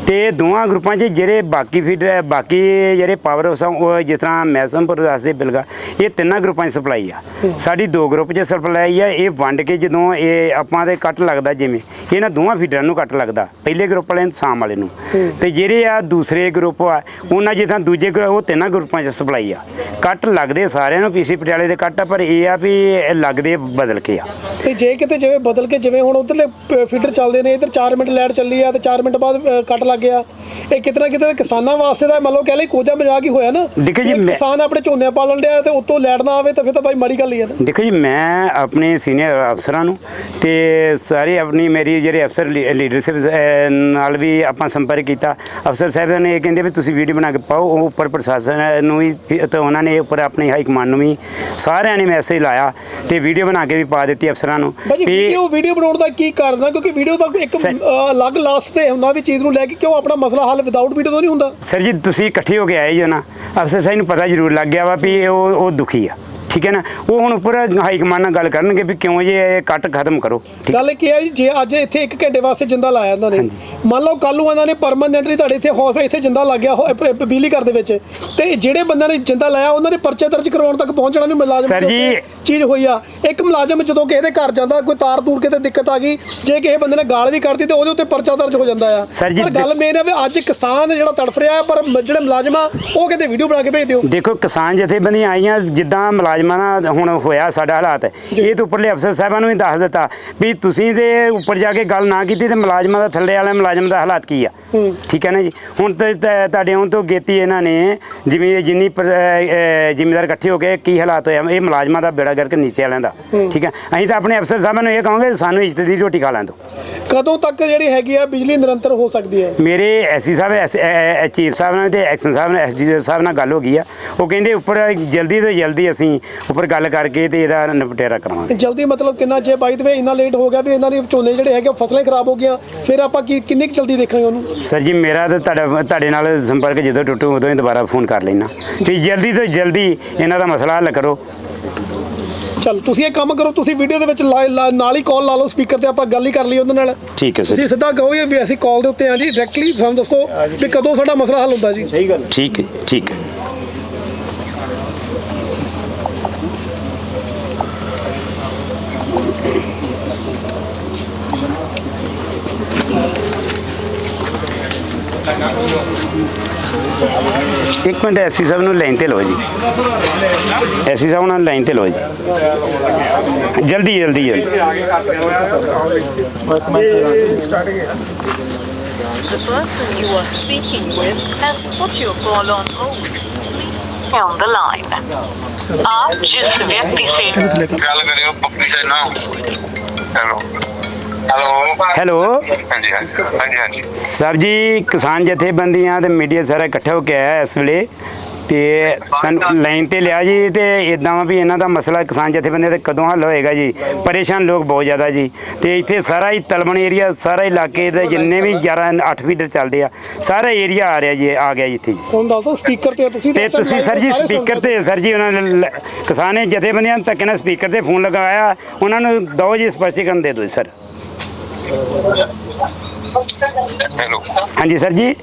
ਤੇ ਦੋਵਾਂ ਗਰੁੱਪਾਂ 'ਚ ਜਿਹੜੇ ਬਾਕੀ ਫੀਡਰ ਬਾਕੀ ਜਿਹੜੇ ਪਾਵਰ ਹਾਊਸ ਆ ਉਹ ਜਿਸ ਤਰ੍ਹਾਂ ਮੈਸਮਪੁਰ ਦੱਸਦੇ ਬਿਲਗਾ ਇਹ ਤਿੰਨਾਂ ਗਰੁੱਪਾਂ 'ਚ ਸਪਲਾਈ ਆ। ਸਾਡੀ ਦੋ ਗਰੁੱਪ 'ਚ ਸਪਲਾਈ ਆ ਇਹ ਵੰਡ ਕੇ ਜਦੋਂ ਇਹ ਆਪਾਂ ਦੇ ਕੱਟ ਲੱਗਦਾ ਜਿਵੇਂ ਇਹਨਾਂ ਦੋਵਾਂ ਫੀਡਰਾਂ ਨੂੰ ਕੱਟ ਲੱਗਦਾ ਪਹਿਲੇ ਗਰੁੱਪ ਵਾਲੇ ਨੂੰ ਸ਼ਾਮ ਵਾਲੇ ਨੂੰ। ਤੇ ਜਿਹੜੇ ਆ ਦੂਸਰੇ ਗਰੁੱਪ ਆ ਉਹਨਾਂ ਜਿੱਦਾਂ ਦੂਜੇ ਗਰੁੱਪ ਉਹ ਤਿੰਨਾਂ ਗਰੁੱਪਾਂ 'ਚ ਸਪਲਾਈ ਆ। ਕੱਟ ਲੱਗਦੇ ਸਾਰਿਆਂ ਨੂੰ ਪੀਸੀ ਪਟਿਆਲੇ ਦੇ ਕੱਟ ਆ ਪਰ ਇਹ ਆ ਵੀ ਲੱਗਦੇ ਬਦਲ ਕੇ ਆ। ਤੇ ਜੇ ਕਿਤੇ ਜਿਵੇਂ ਬਦਲ ਕੇ ਜਿਵੇਂ ਹੁਣ ਉਧਰਲੇ ਫੀਡਰ ਚੱਲਦੇ ਨੇ ਇਧਰ 4 ਮਿੰਟ ਲਾਈਟ ਚੱਲੀ ਆ ਤੇ 4 ਮਿੰਟ ਬਾਅਦ ਕੱਟ ਲੱਗ ਗਿਆ। ਇਹ ਕਿਤਨਾ ਕਿਤੇ ਕਿਸਾਨਾਂ ਵਾਸਤੇ ਤਾਂ ਮੰਨ ਲਓ ਕਹਿ ਲਈ ਕੋਝਾ ਮਜ਼ਾਕ ਹੀ ਹੋਇਆ ਨਾ। ਦੇਖੋ ਜੀ, ਕਿਸਾਨ ਆਪਣੇ ਝੋਨੇ ਪਾਲਣ ਡਿਆ ਤੇ ਉੱਤੋਂ ਲਾਈਟ ਨਾ ਆਵੇ ਤਾਂ ਫਿਰ ਤਾਂ ਭਾਈ ਮਾੜੀ ਗੱਲ ਹੀ ਆ ਨਾ। ਦੇਖੋ ਜੀ ਮੈਂ ਆਪਣੇ ਸੀਨੀਅਰ ਅਫਸਰਾਂ ਨੂੰ ਤੇ ਸਾਰੇ ਆਪਣੀ ਮੇਰੀ ਜਿਹੜੇ ਅਫਸਰ ਲੀਡਰਸ਼ਿਪ ਨਾਲ ਵੀ ਆਪਾਂ ਸੰਪਰਕ ਕੀਤਾ। ਅਫਸਰ ਸਾਹਿਬਾਨ ਨੇ ਇਹ ਕਹਿੰਦੇ ਵੀ ਤੁਸੀਂ ਵੀਡੀਓ ਬਣਾ ਕੇ ਪਾਓ ਉਹ ਉੱਪਰ ਪ੍ਰਸ਼ਾਸਨ ਨੂੰ ਵੀ ਤੇ ਉਹਨਾਂ ਨੇ ਉੱਪਰ ਆਪਣੀ ਹਾਈ ਕਮਾਂਡ ਨੂੰ ਵੀ ਸਾਰਿਆਂ ਨੇ ਮੈਸੇਜ ਲਾਇਆ ਤੇ ਵੀਡੀਓ ਬਣਾ ਕੇ ਵੀ ਪਾ ਦਿੱਤੀ ਅਫਸਰਾਂ ਨੂੰ। ਵੀ ਵੀਡੀਓ ਵੀਡੀਓ ਬਣਾਉਣ ਦਾ ਕੀ ਕਾਰਨ ਕਿਉਂਕਿ ਵੀਡੀਓ ਦਾ ਇੱਕ ਅਲੱਗ ਲਾਸਟ ਤੇ ਹੁੰਦਾ ਵੀ ਚੀਜ਼ ਨੂੰ ਲੈ ਕੇ ਕਿਉਂ ਆਪਣਾ ਮਸਲਾ ਹੱਲ ਵਿਦਆਊਟ ਵੀਡੀਓ ਤੋਂ ਨਹੀਂ ਹੁੰਦਾ? ਸਰ ਜੀ, ਤੁਸੀਂ ਇਕੱਠੇ ਹੋ ਕੇ ਆਏ ਜੋ ਨਾ ਅਫਸਰ ਸਾਹਿਬ ਨੂੰ ਪਤਾ ਜ਼ਰੂਰ ਲੱਗ ਗਿਆ ਵਾ ਵੀ ਇਹ ਉਹ ਉਹ ਦੁਖੀ ਆ। ਠੀਕ ਹੈ ਨਾ? ਉਹ ਹੁਣ ਉੱਪਰ ਹਾਈ ਕਮਾਂਡ ਨਾਲ ਗੱਲ ਕਰਨਗੇ ਵੀ ਕਿਉਂ ਜੀ ਇਹ ਕੱਟ ਖਤਮ ਕਰੋ। ਠੀਕ। ਗੱਲ ਕੀ ਹੈ ਜੀ ਜੇ ਅੱਜ ਇੱਥੇ 1 ਘੰਟੇ ਵਾਸਤੇ ਜਿੰਦਾ ਲਾਇਆ ਇਹਨਾਂ ਨੇ ਮੰਨ ਲਓ ਕੱਲ ਨੂੰ ਇਹਨਾਂ ਨੇ ਪਰਮਾਨੈਂਟਲੀ ਤੁਹਾਡੇ ਇੱਥੇ ਹੌਸ ਇੱਥੇ ਜਿੰਦਾ ਲੱਗ ਗਿਆ ਬਿਜਲੀ ਘਰ ਦੇ ਵਿੱਚ ਤੇ ਜਿਹੜੇ ਬੰਦਿਆਂ ਨੇ ਜਿੰਦਾ ਲਾਇਆ ਉਹਨਾਂ ਨੇ ਪਰਚੇ ਦਰਜ ਕਰਵਾਉਣ ਤੱਕ ਪਹੁੰਚਣਾ ਵੀ ਮੁਲਾਜ਼ਮ ਸਰ ਜੀ- ਚੀਜ਼ ਹੋਈ ਆ। ਇੱਕ ਮੁਲਾਜ਼ਮ ਜਦੋਂ ਕਿਸੇ ਦੇ ਘਰ ਜਾਂਦਾ ਕੋਈ ਤਾਰ ਤੂਰ ਕੇ ਤੇ ਦਿੱਕਤ ਆ ਗਈ ਜੇ ਕਿਸੇ ਬੰਦੇ ਨੇ ਗਾਲ ਵੀ ਕੱਢਦੀ ਤੇ ਉਹਦੇ ਉੱਤੇ ਪਰਚਾ ਦਰਜ ਹੋ ਜਾਂਦਾ ਆ। ਪਰ ਗੱਲ ਮੇਨ ਹੈ ਵੀ ਅੱਜ ਕਿਸਾਨ ਜਿਹੜਾ ਤੜਫ ਰਿਹਾ ਪਰ ਜਿਹੜੇ ਮੁਲਾਜ਼ਮ ਆ ਉਹ ਕਹਿੰਦੇ ਵੀਡੀਓ ਬਣਾ ਕੇ ਭੇਜ ਦਿਓ। ਦੇਖੋ ਕਿਸਾਨ ਜਥੇਬੰਦੀਆਂ ਆਈਆਂ ਜਿੱਦਾਂ ਮੁਲਾਜ਼ਮਾਂ ਨਾਲ ਹੁਣ ਹੋਇਆ ਸਾਡਾ ਹਾਲਾਤ। ਇਹ ਤੋਂ ਉੱਪਰਲੇ ਅਫਸਰ ਸਾਹਿਬਾਂ ਨੂੰ ਵੀ ਦੱਸ ਦਿੱਤਾ ਵੀ ਤੁਸੀਂ ਦੇ ਉੱਪਰ ਜਾ ਕੇ ਗੱਲ ਨਾ ਕੀਤੀ ਤੇ ਮੁਲਾਜ਼ਮਾਂ ਦਾ ਥੱਲੇ ਵਾਲੇ ਮੁਲਾਜ਼ਮ ਦਾ ਹਾਲਾਤ ਕੀ ਆ? ਠੀਕ ਹੈ ਨਾ ਜੀ? ਹੁਣ ਤੇ ਤੇ ਤੁਹਾਡੇ ਹੁਣ ਤੋਂ ਗੇਤੀ ਇਹਨਾਂ ਨੇ ਜਿਵੇਂ ਜਿੰਨੀ ਪਰ- ਅਹ, ਅਹ, ਜ਼ਿਮੀਂਦਾਰ ਇਕੱਠੇ ਹੋ ਕੇ ਕੀ ਹਾਲਾਤ ਹੋਇਆ ਇਹ ਮੁਲਾਜ਼ਮਾਂ ਦਾ ਬੇੜਾ ਗਰਕ ਨੀਚੇ ਵਾਲਿਆਂ ਦਾ। ਠੀਕ ਹੈ? ਅਸੀਂ ਤਾਂ ਆਪਣੇ ਅਫਸਰ ਸਾਹਿਬਾਂ ਨੂੰ ਇਹ ਕਹਾਂਗੇ ਸਾਨੂੰ ਇੱਜ਼ਤ ਦੀ ਰੋਟੀ ਖਾ ਲੈਣ ਦਿਓ। ਕਦੋਂ ਤੱਕ ਜਿਹੜੀ ਹੈਗੀ ਆ ਬਿਜਲੀ ਨਿਰੰਤਰ ਹੋ ਸਕਦੀ ਹੈ? ਮੇਰੇ ਐਸੀ ਸਾਹਿਬ ਐਸ- ਐ- ਐ- ਚੀਫ ਸਾਹਿਬ ਨਾਲ ਤੇ ਐਕਸ਼ਨ ਸਾਹਿਬ ਨਾਲ ਐਸਡੀ ਸਾਹਿਬ ਨਾਲ ਗੱਲ ਹੋ ਗਈ ਆ। ਉਹ ਕਹਿੰਦੇ ਉੱਪਰ ਜਲਦੀ ਤੋਂ ਜਲਦੀ ਅਸੀਂ ਉੱਪਰ ਗੱਲ ਕਰਕੇ ਤੇ ਇਹਦਾ ਨਿਪਟਾਰਾ ਕਰਾਵਾਂਗੇ। ਜਲਦੀ ਮਤਲਬ ਕਿੰਨਾ ਜੇ ਬਾਈ ਵੇ ਇੰਨਾ ਲੇਟ ਹੋ ਗਿਆ ਵੀ ਇਹਨਾਂ ਦੇ ਝੋਨੇ ਜਿਹੜੇ ਹੈਗੇ ਉਹ ਫਸਲਾਂ ਖਰਾਬ ਹੋ ਗਈਆਂ। ਫਿਰ ਆਪਾਂ ਕੀ ਕਿੰਨੀ ਕੁ ਜਲਦੀ ਦੇਖਾਂਗੇ ਉਹਨੂੰ? ਸਰ ਜੀ ਮੇਰਾ ਤਾਂ ਤੁਹਾਡਾ ਤੁਹਾਡੇ ਨਾਲ ਸੰਪਰਕ ਜਦੋਂ ਟੁੱਟੂ ਉਦੋਂ ਹੀ ਦੁਬਾਰਾ ਫੋਨ ਕਰ ਲੈਣਾ ਤੁਸੀਂ ਜਲਦੀ ਤੋਂ ਜਲਦੀ ਇਹਨਾਂ ਦਾ ਮਸਲਾ ਹੱਲ ਕਰੋ। ਚਲ ਤੁਸੀਂ ਇਹ ਕੰਮ ਕਰੋ ਤੁਸੀਂ ਵੀਡੀਓ ਦੇ ਵਿੱਚ ਲਾ- ਲਾ- ਨਾਲ ਹੀ ਕਾਲ ਲਾ ਲਓ ਸਪੀਕਰ ਤੇ ਆਪਾਂ ਗੱਲ ਹੀ ਕਰ ਲਈ ਉਹਦੇ ਨਾਲ। ਠੀਕ ਹੈ ਸਰ। ਤੁਸੀਂ ਸਿੱਧਾ ਕਹੋ ਵੀ ਅਸੀਂ ਕਾਲ ਦੇ ਉੱਤੇ ਆ ਜੀ ਡਾਇਰੈਕਟਲੀ ਸਾਨੂੰ ਦੱਸੋ ਵੀ ਕਦੋਂ ਸਾਡਾ ਮਸਲਾ ਹੱਲ ਹੁੰਦਾ ਜੀ। ਸਹੀ ਗੱਲ ਠੀਕ ਹੈ ਠੀਕ ਹੈ। ਇੱਕ ਮਿੰਟ ਐਸੀ ਸਾਹਿਬ ਨੂੰ ਲਾਈਨ ਤੇ ਲਓ ਜੀ ਐਸੀ ਸਾਹਿਬ ਨੂੰ ਲਾਈਨ ਤੇ ਲਓ ਜੀ ਜਲਦੀ ਜਲਦੀ ਜਲਦੀ The person you are speaking with has put your call on hold. Stay on the line. आप जिस व्यक्ति से ਗੱਲ ਕਰਿਓ ਪੱਪੀ ਸੇ ਨਾ ਹੈਲੋ ਹੈਲੋ। ਹੈਲੋ। ਹਾਂਜੀ ਹਾਂਜੀ ਹਾਂਜੀ ਹਾਂਜੀ। ਸਰ ਜੀ ਕਿਸਾਨ ਜਥੇਬੰਦੀਆਂ ਤੇ ਮੀਡੀਆ ਸਾਰਾ ਇਕੱਠਾ ਹੋ ਕੇ ਆਇਆ ਇਸ ਵੇਲੇ ਤੇ ਸਾਨੂੰ ਲਾਈਨ ਤੇ ਲਿਆ ਜੀ ਤੇ ਇਦਾਂ ਵਾ ਵੀ ਇਹਨਾਂ ਦਾ ਮਸਲਾ ਕਿਸਾਨ ਜਥੇਬੰਦੀਆਂ ਤੇ ਕਦੋਂ ਹੱਲ ਹੋਏਗਾ ਜੀ? ਪਰੇਸ਼ਾਨ ਲੋਕ ਬਹੁਤ ਜ਼ਿਆਦਾ ਜੀ। ਤੇ ਇੱਥੇ ਸਾਰਾ ਹੀ ਤਲਵਣ ਏਰੀਆ ਸਾਰਾ ਇਲਾਕੇ ਦੇ ਜਿੰਨੇ ਵੀ 11 8 ਫੀਡਰ ਚੱਲਦੇ ਆ ਸਾਰਾ ਏਰੀਆ ਆ ਰਿਹਾ ਜੀ ਆ ਗਿਆ ਜੀ ਇੱਥੇ ਜੀ। ਹੁਣ ਦੱਸੋ ਸਪੀਕਰ ਤੇ ਤੁਸੀਂ ਤੇ ਤੁਸੀਂ ਸਰ ਜੀ ਸਪੀਕਰ ਤੇ ਸਰ ਜੀ ਉਹਨਾਂ ਨੇ ਕਿਸਾਨ ਜਥੇਬੰਦੀਆਂ ਨੇ ਧੱਕੇ ਨਾਲ ਸਪੀਕਰ ਤੇ ਫੋਨ ਲਗਾਇਆ ਉਹਨਾਂ ਨੂੰ ਦੋ ਜੀ ਸਪਸ਼ਟੀਕਰਨ ਦੇ ਦਿਓ ਸਰ। ਹੈਲੋ। ਹਾਂਜੀ ਸਰ ਜੀ।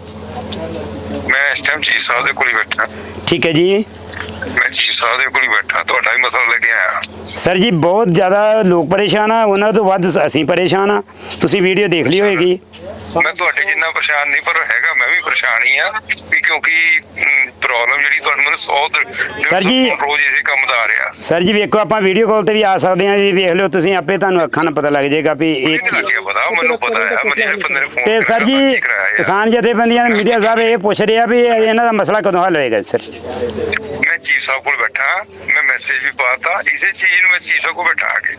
ਮੈਂ ਇਸ ਟਾਈਮ ਚੀਫ ਸਾਹਿਬ ਦੇ ਕੋਲ ਹੀ ਬੈਠਾ। ਠੀਕ ਹੈ ਜੀ। ਮੈਂ ਚੀਫ ਸਾਹਿਬ ਦੇ ਕੋਲ ਹੀ ਬੈਠਾ ਤੁਹਾਡਾ ਹੀ ਮਸਲਾ ਲੈ ਕੇ ਆਇਆ। ਸਰ ਜੀ ਬਹੁਤ ਜ਼ਿਆਦਾ ਲੋਕ ਪਰੇਸ਼ਾਨ ਆ ਉਹਨਾਂ ਤੋਂ ਵੱਧ ਅਸੀਂ ਪਰੇਸ਼ਾਨ ਆ। ਤੁਸੀਂ ਵੀਡੀਓ ਦੇਖ ਲਈ ਹੋਏਗੀ। ਮੈਂ ਤੁਹਾਡੇ ਜਿੰਨਾ ਪਰੇਸ਼ਾਨ ਨਹੀਂ ਪਰ ਹੈਗਾ ਮੈਂ ਵੀ ਪਰੇਸ਼ਾਨ ਹੀ ਆ ਵੀ ਕਿਉਂਕਿ ਪ੍ਰੋਬਲਮ ਜਿਹੜੀ ਤੁਹਾਨੂੰ ਮੈਨੂੰ 100 ਸਰ ਜੀ- ਰੋਜ਼ ਇਸੇ ਕੰਮ ਦਾ ਆ ਰਿਹਾ। ਸਰ ਜੀ ਵੇਖੋ ਆਪਾਂ ਵੀਡੀਓ ਕਾਲ ਤੇ ਵੀ ਆ ਸਕਦੇ ਹਾਂ ਜੀ ਵੇਖ ਲਿਓ ਤੁਸੀਂ ਆਪੇ ਤੁਹਾਨੂੰ ਅੱਖਾਂ ਨਾਲ ਪਤਾ ਲੱਗ ਜਾਏਗਾ ਵੀ ਇਹ ਮੈਨੂੰ ਕੀ ਪਤਾ ਮੈਨੂੰ ਪਤਾ ਹੈ ਮੈਂ ਜਿਹੜੇ ਬੰਦੇ ਨੇ ਫੋਨ ਤੇ ਸਰ ਜੀ ਕਿਸਾਨ ਜਥੇਬੰਦੀਆਂ ਦੇ ਮੀਡੀਆ ਸਾਹਿਬ ਇਹ ਪੁੱਛ ਰਿਹਾ ਵੀ ਇਹਨਾਂ ਦਾ ਮਸਲਾ ਕਦੋਂ ਹੱਲ ਹੋਏਗਾ ਸਰ ਮੈਂ ਚੀਫ ਸਾਹਿਬ ਕੋਲ ਬੈਠਾ ਮੈਂ ਮੈਸੇਜ ਵੀ ਪਾਤਾ ਇਸੇ ਚੀਜ਼ ਨੂੰ ਮੈਂ ਚੀਫ ਸਾਹਿਬ ਕੋਲ ਬੈਠਾ ਆ ਕੇ।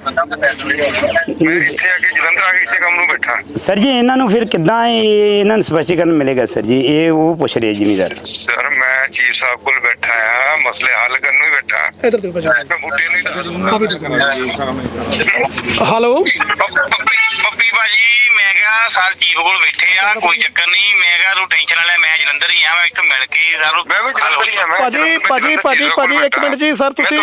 ਮੈਂ ਇੱਥੇ ਆ ਕੇ ਜਲੰਧਰ ਆ ਕੇ ਇਸੇ ਕੰਮ ਨੂੰ ਬੈਠਾ। ਸਰ ਜੀ ਇਹਨਾਂ ਨੂੰ ਫਿਰ ਕਿੱਦਾਂ ਇਹ- ਇਹਨਾਂ ਨੂੰ ਸਪਸ਼ਟੀਕਰਨ ਮਿਲੇਗਾ ਸਰ ਜੀ? ਇਹ ਉਹ ਪੁੱਛ ਰਹੇ ਜ਼ਿਮੀਦਾਰ। ਸਰ ਮੈਂ ਚੀਫ ਸਾਹਿਬ ਕੋਲ ਬੈਠਾ ਆ ਮਸਲੇ ਹੱਲ ਕਰਨ ਨੂੰ ਹੀ ਬੈਠਾ। ਇੱਧਰ ਦੇਖੋ ਭਾਜੀ। ਮੈਂ ਬੁੱਢੇ ਨੂੰ ਹੀ ਦੱਸ ਦੂੰਗਾ ਹੈਲੋ? ਕਿਹਾ ਸਾਲ ਚੀਫ ਕੋਲ ਬੈਠੇ ਆ ਕੋਈ ਚੱਕਰ ਨਹੀਂ ਮੈਂ ਕਿਹਾ ਤੂੰ ਟੈਨਸ਼ਨ ਨਾ ਲੈ ਮੈਂ ਜਲੰਧਰ ਹੀ ਆ ਮੈਂ ਇੱਥੇ ਮਿਲ ਕੇ ਸਾਰੂ ਮੈਂ ਵੀ ਜਲੰਧਰ ਹੀ ਆ ਮੈਂ ਭਾਜੀ ਭਾਜੀ ਭਾਜੀ ਭਾਜੀ ਇੱਕ ਮਿੰਟ ਜੀ ਸਰ ਤੁਸੀਂ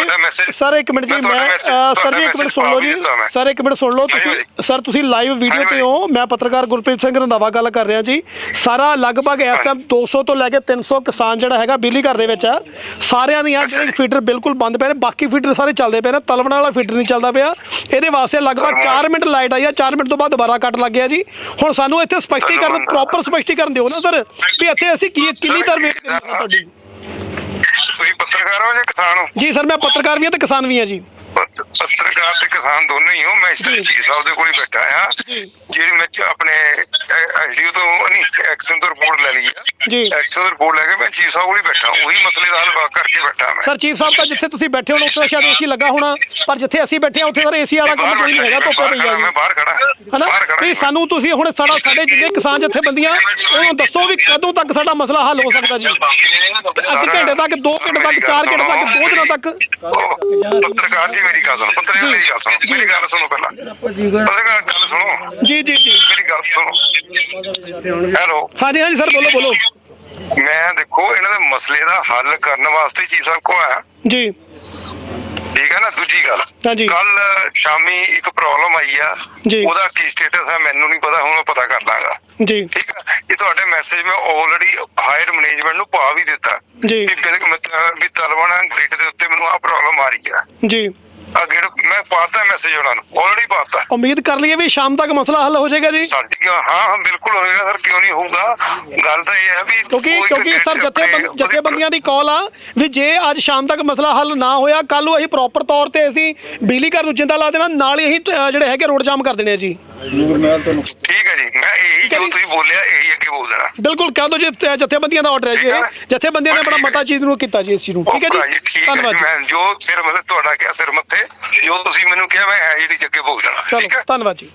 ਸਰ ਇੱਕ ਮਿੰਟ ਜੀ ਮੈਂ ਸਰ ਜੀ ਇੱਕ ਮਿੰਟ ਸੁਣ ਲਓ ਜੀ। ਸਰ ਇੱਕ ਮਿੰਟ ਸੁਣ ਲਓ ਤੁਸੀਂ ਸਰ ਤੁਸੀਂ ਲਾਈਵ ਵੀਡੀਓ ਤੇ ਹੋ ਮੈਂ ਪੱਤਰਕਾਰ ਗੁਰਪ੍ਰੀਤ ਸਿੰਘ ਰੰਧਾਵਾ ਗੱਲ ਕਰ ਰਿਹਾ ਜੀ। ਸਾਰਾ ਲਗਭਗ ਇਸ ਟਾਈਮ 200 ਤੋਂ ਲੈ ਕੇ 300 ਕਿਸਾਨ ਜਿਹੜਾ ਹੈਗਾ ਬਿਜਲੀ ਘਰ ਦੇ ਵਿੱਚ ਆ। ਸਾਰਿਆਂ ਦੀਆਂ ਜਿਹੜੇ। ਫੀਡਰ ਬਿਲਕੁਲ ਬੰਦ ਪਏ ਨੇ ਬਾਕੀ ਫੀਡਰ ਸਾਰੇ ਚੱਲਦੇ ਪਏ ਨੇ ਤਲਵਣ ਵਾਲਾ ਫੀਡਰ ਨਹੀਂ ਚੱਲਦਾ ਪਿਆ। ਇਹਦੇ ਵਾਸਤੇ ਲਗਭਗ 4 ਮਿੰਟ ਲਾਈਟ ਆਈ ਆ 4 ਮਿੰਟ ਤੋਂ ਬਾਅਦ ਦੁਬਾਰਾ ਕੱਟ ਲੱਗ ਗਿਆ ਜੀ। ਹੁਣ ਸਾਨੂੰ ਇੱਥੇ ਸਪਸ਼ਟੀਕਰਨ। ਪ੍ਰੋਪਰ ਸਪਸ਼ਟੀਕਰਨ ਦਿਓ ਨਾ ਸਰ ਵੀ ਇੱਥੇ ਅਸੀਂ ਕੀ ਕਿੰਨੀ ਤਰ ਵੇਟ ਕਰੀਏ ਤੁਹਾਡੀ ਤੁਸੀਂ ਪੱਤਰਕਾਰ ਹੋ ਜਾਂ ਕਿਸਾਨ ਹੋ ਜੀ ਸਰ ਮੈਂ ਪੱਤਰਕਾਰ ਵੀ ਹਾਂ ਤੇ ਕਿਸਾਨ ਵੀ ਹਾਂ ਜੀ ਪੱਤ- ਪੱਤਰਕਾਰ ਤੇ ਕਿਸਾਨ ਦੋਨੋਂ ਹੀ ਹੋ ਮੈਂ ਇਸ। ਚੀਫ ਸਾਹਿਬ ਦੇ ਕੋਲ ਹੀ ਬੈਠਾ ਆ। ਜਿਹੜੀ ਮੈਂ ਆਪਣੇ ਐਸਡੀਓ ਤੋਂ ਨਹੀਂ ਐਕਸ਼ਨ ਤੋਂ ਰਿਪੋਰਟ ਲੈ ਲਈ ਜੀ। ਆ ਐਕਸ਼ਨ ਰਿਪੋਰਟ ਲੈ ਕੇ ਮੈਂ ਚੀਫ ਸਾਹਿਬ ਕੋਲ ਹੀ ਬੈਠਾ ਉਹੀ ਮਸਲੇ ਦਾ ਹੱਲ ਕਰਕੇ ਬੈਠਾ ਮੈਂ। ਸਰ ਚੀਫ ਸਾਹਿਬ ਤਾਂ ਜਿੱਥੇ ਤੁਸੀਂ ਬੈਠੇ ਹੋ ਉੱਥੇ ਸ਼ਾਇਦ ਏਸੀ ਲੱਗਾ ਹੋਣਾ ਪਰ ਜਿੱਥੇ ਅਸੀਂ ਬੈਠੇ ਹਾਂ ਉੱਥੇ ਸਰ ਏਸੀ ਵਾਲਾ ਕੰਮ ਕੋਈ ਨਹੀਂ ਹੈਗਾ ਧੁੱਪੇ ਪਈ ਮੈਂ ਆ ਜੀ। ਬਾਹਰ ਖੜਾ। ਹਨਾ? ਬਾਹਰ ਖੜਾ। ਵੀ ਸਾਨੂੰ ਤੁਸੀਂ ਹੁਣ ਸਾਡਾ ਸਾਡੇ ਜਿੰਨੇ ਕਿਸਾਨ ਜਥੇਬੰਦੀਆਂ ਉਹਨੂੰ ਦੱਸੋ ਵੀ ਕਦੋਂ ਤੱਕ ਸਾਡਾ ਮਸਲਾ ਹੱਲ ਹੋ ਸਕਦਾ ਜੀ? ਅੱਧੇ ਘੰਟੇ ਤੱਕ 2 ਘੰਟੇ ਤੱਕ 4 ਘੰਟੇ ਤੱਕ 2 ਦਿਨਾਂ ਤੱਕ। ਪੱਤਰਕਾਰ ਜੀ ਮੇਰੀ ਗੱਲ ਸੁਣੋ ਪੱਤਰਕਾਰ ਮੇਰੀ ਗੱਲ ਸੁਣੋ ਮੇਰੀ ਗੱਲ ਸੁਣੋ ਪਹਿਲਾਂ। ਪੱਤਰਕਾਰ ਗੱਲ ਸੁਣੋ। ਜੀ ਜੀ ਜੀ। ਮੇਰੀ ਗੱਲ ਸੁਣੋ। ਹੈਲੋ ਹਾਂਜੀ ਹਾਂਜੀ ਸਰ ਬੋਲੋ ਬੋਲੋ। ਮੈਂ ਦੇਖੋ ਇਹਨਾਂ ਦੇ ਮਸਲੇ ਦਾ ਹੱਲ ਕਰਨ ਵਾਸਤੇ ਚੀਫ ਸਾਹਿਬ ਕੋ ਆਇਆ। ਜੀ। ਠੀਕ ਹੈ ਨਾ ਦੂਜੀ ਗੱਲ। ਕੱਲ ਸ਼ਾਮੀ ਇੱਕ ਪ੍ਰੋਬਲਮ ਆਈ ਆ। ਉਹਦਾ ਕੀ ਸਟੇਟਸ ਹੈ ਮੈਨੂੰ ਨਹੀਂ ਪਤਾ ਹੁਣ ਮੈਂ ਪਤਾ ਕਰ ਲਾਂਗਾ। ਜੀ। ਠੀਕ ਹੈ ਇਹ ਤੁਹਾਡੇ ਮੈਸੇਜ ਮੈਂ ਆਲਰੇਡੀ ਹਾਇਰ ਮੈਨੇਜਮੈਂਟ ਨੂੰ ਪਾ ਵੀ ਦਿੱਤਾ। ਜੀ। ਵੀ ਤਲਵਾਣਾ ਗ੍ਰਿਡ ਦੇ ਉੱਤੇ ਮੈਨੂੰ ਆ ਪ੍ਰੋਬਲਮ ਆ ਰਹੀ ਆ। ਜੀ। ਆ ਮੈਂ ਪਾਤਾ ਮੈਸੇਜ ਉਹਨਾਂ ਨੂੰ ਆਲਰੇਡੀ ਪਾਤਾ। ਉਮੀਦ ਕਰ ਲਈਏ ਵੀ ਸ਼ਾਮ ਤੱਕ ਮਸਲਾ ਹੱਲ ਹੋ ਜਾਏਗਾ ਜੀ। ਸਾਡੀ ਹਾਂ ਹਾਂ ਬਿਲਕੁਲ ਹੋਏਗਾ ਸਰ ਕਿਉਂ ਨਹੀਂ ਹੋਊਗਾ? ਗੱਲ ਤਾਂ ਇਹ ਹੈ ਵੀ ਕਿਉਂਕਿ ਕਿਉਂਕਿ ਸਰ ਜਥੇਬੰਦ ਜਥੇਬੰਦੀਆਂ ਦੀ ਕਾਲ ਆ ਵੀ ਜੇ ਅੱਜ ਸ਼ਾਮ ਤੱਕ ਮਸਲਾ ਹੱਲ ਨਾ ਹੋਇਆ ਕੱਲ ਨੂੰ ਅਸੀਂ ਪ੍ਰੋਪਰ ਤੌਰ ਤੇ ਅਸੀਂ ਬਿਜਲੀ ਘਰ ਨੂੰ ਜਿੰਦਾ ਲਾ ਦੇਣਾ ਨਾਲ ਹੀ ਅਸੀਂ ਜਿਹੜੇ ਹੈਗੇ ਰੋਡ ਜਾਮ ਕਰ ਦੇਣੇ ਆ ਜੀ। ਠੀਕ ਹੈ ਜੀ ਮੈਂ ਇਹੀ ਜੋ। ਤੁਸੀਂ ਬੋਲਿਆ ਇਹੀ ਅੱਗੇ ਬੋਲ ਦੇਣਾ। ਬਿਲਕੁਲ ਕਹਿ ਦੋ ਜੀ ਤ- ਜਥੇਬੰਦੀਆਂ ਦਾ ਆਰਡਰ ਹੈ ਜੀ ਇਹ। ਜਥੇਬੰਦੀਆਂ ਨੇ ਬੜਾ ਹੈ। ਮਤਾ ਚੀਜ਼ ਨੂੰ ਕੀਤਾ ਜੀ ਇਸ ਚੀਜ਼ ਨੂੰ। ਠੀਕ ਹੈ ਜੀ? ਧੰਨਵਾਦ ਜੀ, ਮੈਂ ਜੋ ਸਿਰ ਮੱਥੇ ਤੁਹਾਡਾ ਕਿਹਾ ਸਿਰ ਮੱਥੇ ਜੋ ਤੁਸੀਂ ਮੈਨੂੰ ਕਿਹਾ ਮੈਂ ਹੈ ਜਿਹੜੀ ਜੱਗੇ ਬੋਲ ਜਾਣਾ ਚਲੋ ਠੀਕ ਹੈ? ਧੰਨਵਾਦ ਜੀ।